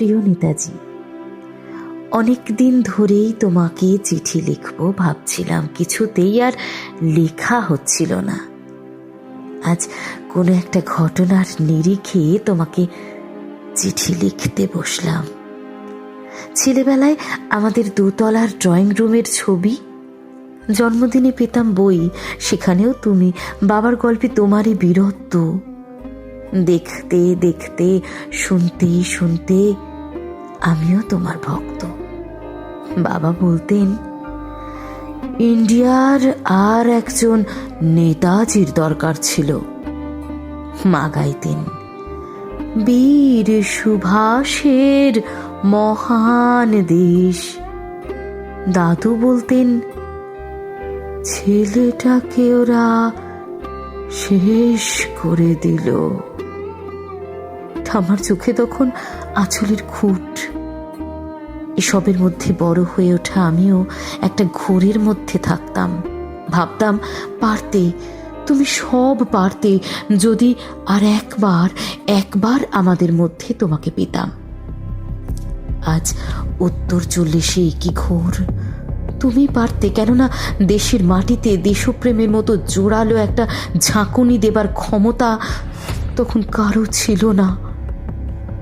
প্রিয় নেতাজি, অনেক দিন ধরেই তোমাকে চিঠি লিখব ভাবছিলাম, কিছুতেই আর লেখা হচ্ছিল না। আজ কোনো একটা ঘটনার নিরিখে তোমাকে চিঠি লিখতে বসলাম। ছেলেবেলায় আমাদের দোতলার ড্রয়িং রুমের ছবি, জন্মদিনে পেতাম বই, সেখানেও তুমি বাবার গল্পে তোমারই বীরত্ব। দেখতে দেখতে, শুনতে শুনতে আমিও তোমার ভক্ত। বাবা বলতেন, ইন্ডিয়ার আর একজন নেতাজির দরকার ছিল। মা গাইতেন, বীর সুভাষের মহান দেশ। দাদু বলতেন, ছেলেটাকে ওরা শেষ করে দিল। আমার চোখে তখন আঁচলের খুঁট। এসবের মধ্যে বড় হয়ে ওঠা আমিও একটা ঘোরের মধ্যে থাকতাম। ভাবতাম, পারতে, তুমি সব পারতে যদি আর একবার একবার আমাদের মধ্যে তোমাকে পেতাম। আজ উত্তর চল্লিশে কি ঘোর? তুমি পারতে, কেননা দেশের মাটিতে দেশপ্রেমের মতো জোরালো একটা ঝাঁকুনি দেবার ক্ষমতা তখন কারও ছিল না।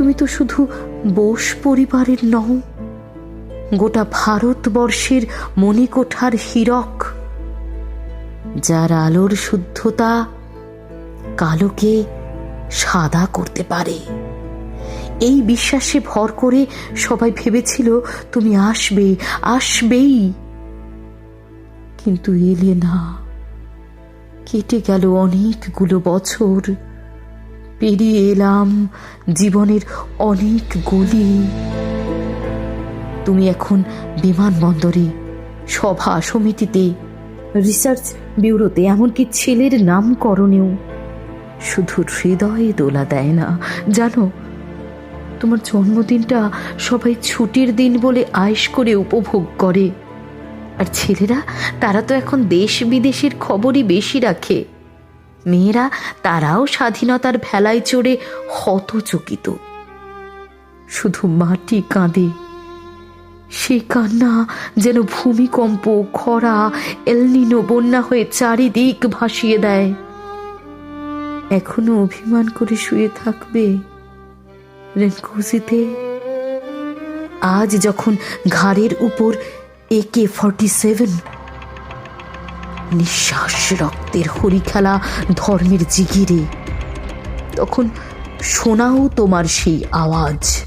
তুমি তো শুধু বোস পরিবারের নও। গোটা ভারতবর্ষের মণিকোঠার হীরক, যার আলোর শুদ্ধতা কালোকে সাদা করতে পারে। এই বিশ্বাসে ভর করে সবাই ভেবেছিল, তুমি আসবে, আসবেই। কিন্তু এলে না। কেটে গেল অনেকগুলো বছর। পেরিয়ে এলাম জীবনের অনেক গলি। তুমি এখন বিমানবন্দরে, সভা সমিতিতে, রিসার্চ ব্যুরোতে, এমনকি ছেলের নামকরণেও। শুধু হৃদয়ে দোলা দেয় না, জানো, তোমার জন্মদিনটা সবাই ছুটির দিন বলে আয়েস করে উপভোগ করে। আর ছেলেরা, তারা তো এখন দেশ বিদেশের খবরই বেশি রাখে। মেয়েরা তারাও স্বাধীনতার ভেলায় চড়ে হতচকিত। শুধু মাটি কাঁদে। সেই কান্না যেন ভূমিকম্প, খরা এলনিনো বন্যা হয়ে চারিদিক ভাসিয়ে দেয়। এখনও অভিমান করে শুয়ে থাকবে রেনকুজিতে। আজ যখন ঘাড়ের উপর একে ফর্টি সেভেন নিঃশ্বাস রক্তের হরিখেলা ধর্মের জিগিরে। তখন শোনাও তোমার সেই আওয়াজ।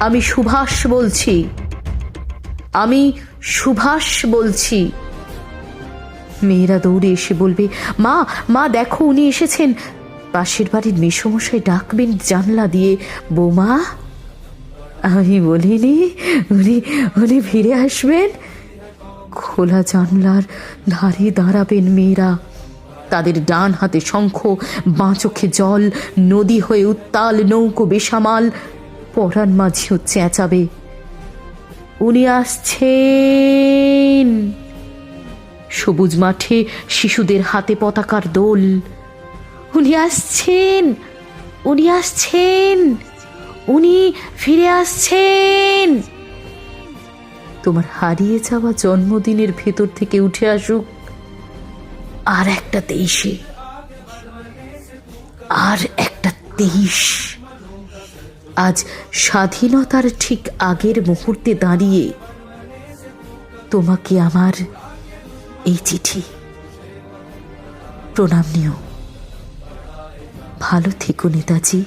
আমি সুভাষ বলছি। আমি সুভাষ বলছি। মেয়েরা দৌড়ে এসে বলবে, মা মা, দেখো, উনি এসেছেন। পাশের বাড়ির মেসমশাই ডাকবেন জানলা দিয়ে, বৌমা? আমি বলিনি, উনি উনি ফিরে আসবেন? খোলা জানলার ধারে দাঁড়াবেন মেয়েরা। তাদের ডান হাতে শঙ্খ, বাঁ চোখে জল, নদী হয়ে উত্তাল নৌকো বেসামাল, পরাণ মাঝিও চেঁচাবে। উনি আসছেন। সবুজ মাঠে শিশুদের হাতে পতাকার দোল। উনি আসছেন উনি আসছেন, উনি ফিরে আসছেন। তোমার হারিয়ে যাওয়া জন্মদিনের ভেতর থেকে উঠে আসুক। আর একটা তেইশে। আর একটা তেইশ। আজ স্বাধীনতার ঠিক আগের মুহূর্তে দাঁড়িয়ে তোমাকে আমার এই চিঠি প্রণাম নিও। ভালো থেকো নেতাজি।